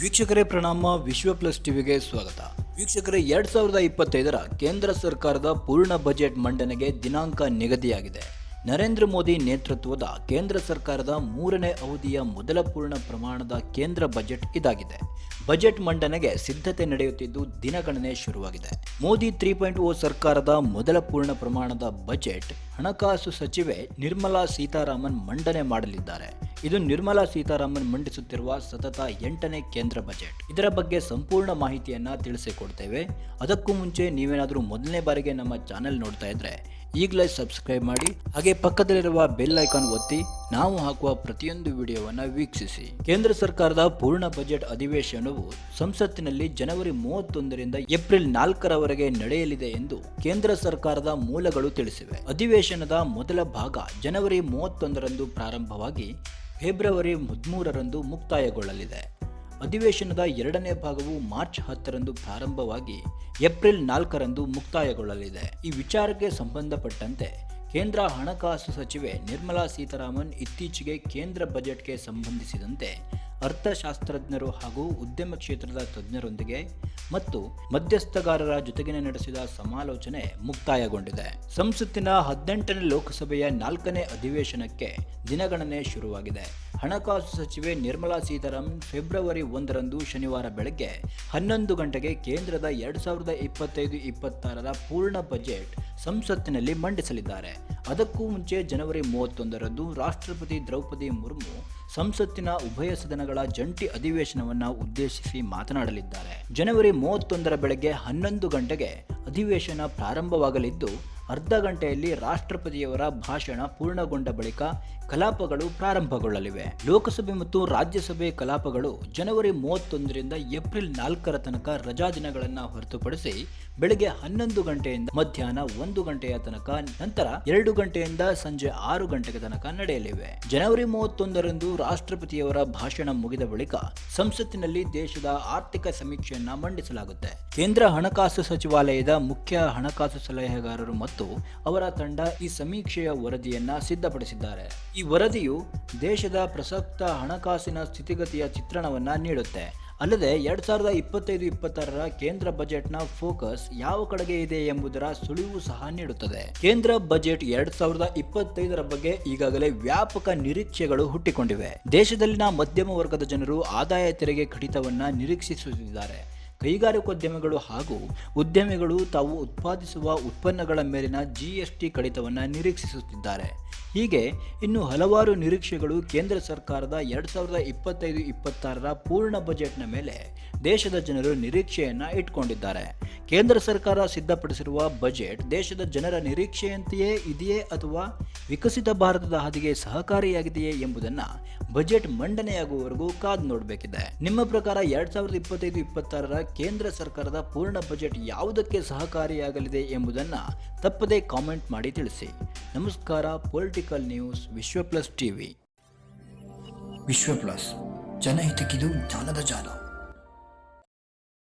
ವೀಕ್ಷಕರೇ, ಪ್ರಣಾಮ. ವಿಶ್ವ ಪ್ಲಸ್ ಟಿವಿಗೆ ಸ್ವಾಗತ. ವೀಕ್ಷಕರೇ, ಎರಡ್ ಸಾವಿರದ ಇಪ್ಪತ್ತೈದರ ಕೇಂದ್ರ ಸರ್ಕಾರದ ಪೂರ್ಣ ಬಜೆಟ್ ಮಂಡನೆಗೆ ದಿನಾಂಕ ನಿಗದಿಯಾಗಿದೆ. ನರೇಂದ್ರ ಮೋದಿ ನೇತೃತ್ವದ ಕೇಂದ್ರ ಸರ್ಕಾರದ ಮೂರನೇ ಅವಧಿಯ ಮೊದಲ ಪೂರ್ಣ ಪ್ರಮಾಣದ ಕೇಂದ್ರ ಬಜೆಟ್ ಇದಾಗಿದೆ. ಬಜೆಟ್ ಮಂಡನೆಗೆ ಸಿದ್ಧತೆ ನಡೆಯುತ್ತಿದ್ದು ದಿನಗಣನೆ ಶುರುವಾಗಿದೆ. ಮೋದಿ ತ್ರೀ ಪಾಯಿಂಟ್ ಓ ಸರ್ಕಾರದ ಮೊದಲ ಪೂರ್ಣ ಪ್ರಮಾಣದ ಬಜೆಟ್ ಹಣಕಾಸು ಸಚಿವೆ ನಿರ್ಮಲಾ ಸೀತಾರಾಮನ್ ಮಂಡನೆ ಮಾಡಲಿದ್ದಾರೆ. ಇದು ನಿರ್ಮಲಾ ಸೀತಾರಾಮನ್ ಮಂಡಿಸುತ್ತಿರುವ ಸತತ ಎಂಟನೇ ಕೇಂದ್ರ ಬಜೆಟ್. ಇದರ ಬಗ್ಗೆ ಸಂಪೂರ್ಣ ಮಾಹಿತಿಯನ್ನ ತಿಳಿಸಿಕೊಡ್ತೇವೆ. ಅದಕ್ಕೂ ಮುಂಚೆ ನೀವೇನಾದರೂ ಮೊದಲನೇ ಬಾರಿಗೆ ನಮ್ಮ ಚಾನೆಲ್ ನೋಡ್ತಾ ಇದ್ರೆ ಈಗಲೇ ಸಬ್ಸ್ಕ್ರೈಬ್ ಮಾಡಿ, ಹಾಗೆ ಪಕ್ಕದಲ್ಲಿರುವ ಬೆಲ್ ಐಕಾನ್ ಒತ್ತಿ ನಾವು ಹಾಕುವ ಪ್ರತಿಯೊಂದು ವಿಡಿಯೋವನ್ನು ವೀಕ್ಷಿಸಿ. ಕೇಂದ್ರ ಸರ್ಕಾರದ ಪೂರ್ಣ ಬಜೆಟ್ ಅಧಿವೇಶನವು ಸಂಸತ್ತಿನಲ್ಲಿ ಜನವರಿ ಮೂವತ್ತೊಂದರಿಂದ ಏಪ್ರಿಲ್ ನಾಲ್ಕರವರೆಗೆ ನಡೆಯಲಿದೆ ಎಂದು ಕೇಂದ್ರ ಸರ್ಕಾರದ ಮೂಲಗಳು ತಿಳಿಸಿವೆ. ಅಧಿವೇಶನದ ಮೊದಲ ಭಾಗ ಜನವರಿ ಮೂವತ್ತೊಂದರಂದು ಪ್ರಾರಂಭವಾಗಿ ಫೆಬ್ರವರಿ ಹದಿಮೂರರಂದು ಮುಕ್ತಾಯಗೊಳ್ಳಲಿದೆ. ಅಧಿವೇಶನದ ಎರಡನೇ ಭಾಗವು ಮಾರ್ಚ್ ಹತ್ತರಂದು ಪ್ರಾರಂಭವಾಗಿ ಏಪ್ರಿಲ್ ನಾಲ್ಕರಂದು ಮುಕ್ತಾಯಗೊಳ್ಳಲಿದೆ. ಈ ವಿಚಾರಕ್ಕೆ ಸಂಬಂಧಪಟ್ಟಂತೆ ಕೇಂದ್ರ ಹಣಕಾಸು ಸಚಿವೆ ನಿರ್ಮಲಾ ಸೀತಾರಾಮನ್ ಇತ್ತೀಚೆಗೆ ಕೇಂದ್ರ ಬಜೆಟ್ಗೆ ಸಂಬಂಧಿಸಿದಂತೆ ಅರ್ಥಶಾಸ್ತ್ರಜ್ಞರು ಹಾಗೂ ಉದ್ಯಮ ಕ್ಷೇತ್ರದ ತಜ್ಞರೊಂದಿಗೆ ಮತ್ತು ಮಧ್ಯಸ್ಥಗಾರರ ಜೊತೆಗಿನ ನಡೆಸಿದ ಸಮಾಲೋಚನೆ ಮುಕ್ತಾಯಗೊಂಡಿದೆ. ಸಂಸತ್ತಿನ ಹದಿನೆಂಟನೇ ಲೋಕಸಭೆಯ ನಾಲ್ಕನೇ ಅಧಿವೇಶನಕ್ಕೆ ದಿನಗಣನೆ ಶುರುವಾಗಿದೆ. ಹಣಕಾಸು ಸಚಿವೆ ನಿರ್ಮಲಾ ಸೀತಾರಾಮನ್ ಫೆಬ್ರವರಿ ಒಂದರಂದು ಶನಿವಾರ ಬೆಳಗ್ಗೆ ಹನ್ನೊಂದು ಗಂಟೆಗೆ ಕೇಂದ್ರದ ಎರಡು ಸಾವಿರದ ಇಪ್ಪತ್ತೈದು ಇಪ್ಪತ್ತಾರರ ಪೂರ್ಣ ಬಜೆಟ್ ಸಂಸತ್ತಿನಲ್ಲಿ ಮಂಡಿಸಲಿದ್ದಾರೆ. ಅದಕ್ಕೂ ಮುಂಚೆ ಜನವರಿ ಮೂವತ್ತೊಂದರಂದು ರಾಷ್ಟ್ರಪತಿ ದ್ರೌಪದಿ ಮುರ್ಮು ಸಂಸತ್ತಿನ ಉಭಯ ಸದನಗಳ ಜಂಟಿ ಅಧಿವೇಶನವನ್ನು ಉದ್ದೇಶಿಸಿ ಮಾತನಾಡಲಿದ್ದಾರೆ. ಜನವರಿ ಮೂವತ್ತೊಂದರ ಬೆಳಗ್ಗೆ ಹನ್ನೊಂದು ಗಂಟೆಗೆ ಅಧಿವೇಶನ ಪ್ರಾರಂಭವಾಗಲಿದ್ದು ಅರ್ಧ ಗಂಟೆಯಲ್ಲಿ ರಾಷ್ಟ್ರಪತಿಯವರ ಭಾಷಣ ಪೂರ್ಣಗೊಂಡ ಬಳಿಕ ಕಲಾಪಗಳು ಪ್ರಾರಂಭಗೊಳ್ಳಲಿವೆ. ಲೋಕಸಭೆ ಮತ್ತು ರಾಜ್ಯಸಭೆ ಕಲಾಪಗಳು ಜನವರಿ ಮೂವತ್ತೊಂದರಿಂದ ಏಪ್ರಿಲ್ ನಾಲ್ಕರ ತನಕ ರಜಾ ದಿನಗಳನ್ನು ಹೊರತುಪಡಿಸಿ ಬೆಳಗ್ಗೆ ಹನ್ನೊಂದು ಗಂಟೆಯಿಂದ ಮಧ್ಯಾಹ್ನ ಒಂದು ಗಂಟೆಯ ತನಕ, ನಂತರ ಎರಡು ಗಂಟೆಯಿಂದ ಸಂಜೆ ಆರು ಗಂಟೆಗೆ ತನಕ ನಡೆಯಲಿವೆ. ಜನವರಿ ಮೂವತ್ತೊಂದರಂದು ರಾಷ್ಟ್ರಪತಿಯವರ ಭಾಷಣ ಮುಗಿದ ಬಳಿಕ ಸಂಸತ್ತಿನಲ್ಲಿ ದೇಶದ ಆರ್ಥಿಕ ಸಮೀಕ್ಷೆಯನ್ನ ಮಂಡಿಸಲಾಗುತ್ತೆ. ಕೇಂದ್ರ ಹಣಕಾಸು ಸಚಿವಾಲಯದ ಮುಖ್ಯ ಹಣಕಾಸು ಸಲಹೆಗಾರರು ಮತ್ತು ಅವರ ತಂಡ ಈ ಸಮೀಕ್ಷೆಯ ವರದಿಯನ್ನ ಸಿದ್ಧಪಡಿಸಿದ್ದಾರೆ. ಈ ವರದಿಯು ದೇಶದ ಪ್ರಸಕ್ತ ಹಣಕಾಸಿನ ಸ್ಥಿತಿಗತಿಯ ಚಿತ್ರಣವನ್ನ ನೀಡುತ್ತೆ. ಅಲ್ಲದೆ ಎರಡ್ ಸಾವಿರದ ಇಪ್ಪತ್ತೈದು, ಇಪ್ಪತ್ತಾರರ ಕೇಂದ್ರ ಬಜೆಟ್ನ ಫೋಕಸ್ ಯಾವ ಕಡೆಗೆ ಇದೆ ಎಂಬುದರ ಸುಳಿವು ಸಹ ನೀಡುತ್ತದೆ. ಕೇಂದ್ರ ಬಜೆಟ್ ಎರಡ್ ಸಾವಿರದ ಇಪ್ಪತ್ತೈದರ ಬಗ್ಗೆ ಈಗಾಗಲೇ ವ್ಯಾಪಕ ನಿರೀಕ್ಷೆಗಳು ಹುಟ್ಟಿಕೊಂಡಿವೆ. ದೇಶದಲ್ಲಿನ ಮಧ್ಯಮ ವರ್ಗದ ಜನರು ಆದಾಯ ತೆರಿಗೆ ಕಡಿತವನ್ನ ನಿರೀಕ್ಷಿಸುತ್ತಿದ್ದಾರೆ. ಕೈಗಾರಿಕೋದ್ಯಮಿಗಳು ಹಾಗೂ ಉದ್ಯಮಿಗಳು ತಾವು ಉತ್ಪಾದಿಸುವ ಉತ್ಪನ್ನಗಳ ಮೇಲಿನ ಜಿಎಸ್ಟಿ ಕಡಿತವನ್ನು ನಿರೀಕ್ಷಿಸುತ್ತಿದ್ದಾರೆ. ಹೀಗೆ ಇನ್ನು ಹಲವಾರು ನಿರೀಕ್ಷೆಗಳು ಕೇಂದ್ರ ಸರ್ಕಾರದ ಎರಡು ಸಾವಿರದ ಇಪ್ಪತ್ತೈದು, ಇಪ್ಪತ್ತಾರರ ಪೂರ್ಣ ಬಜೆಟ್ನ ಮೇಲೆ ದೇಶದ ಜನರು ನಿರೀಕ್ಷೆಯನ್ನು ಇಟ್ಕೊಂಡಿದ್ದಾರೆ. ಕೇಂದ್ರ ಸರ್ಕಾರ ಸಿದ್ಧಪಡಿಸಿರುವ ಬಜೆಟ್ ದೇಶದ ಜನರ ನಿರೀಕ್ಷೆಯಂತೆಯೇ ಇದೆಯೇ ಅಥವಾ ವಿಕಸಿತ ಭಾರತದ ಹಾದಿಗೆ ಸಹಕಾರಿಯಾಗಿದೆಯೇ ಎಂಬುದನ್ನು ಬಜೆಟ್ ಮಂಡನೆಯಾಗುವವರೆಗೂ ಕಾದು ನೋಡಬೇಕಿದೆ. ನಿಮ್ಮ ಪ್ರಕಾರ ಎರಡ್ ಸಾವಿರದ ಇಪ್ಪತ್ತೈದು ಇಪ್ಪತ್ತಾರರ ಕೇಂದ್ರ ಸರ್ಕಾರದ ಪೂರ್ಣ ಬಜೆಟ್ ಯಾವುದಕ್ಕೆ ಸಹಕಾರಿಯಾಗಲಿದೆ ಎಂಬುದನ್ನು ತಪ್ಪದೇ ಕಾಮೆಂಟ್ ಮಾಡಿ ತಿಳಿಸಿ. ನಮಸ್ಕಾರ, political news, Vishwa plus TV. Vishwa plus, ಜನಹಿತಕ್ಕಿದು ಜ್ಞಾನದ ಜಾಲ.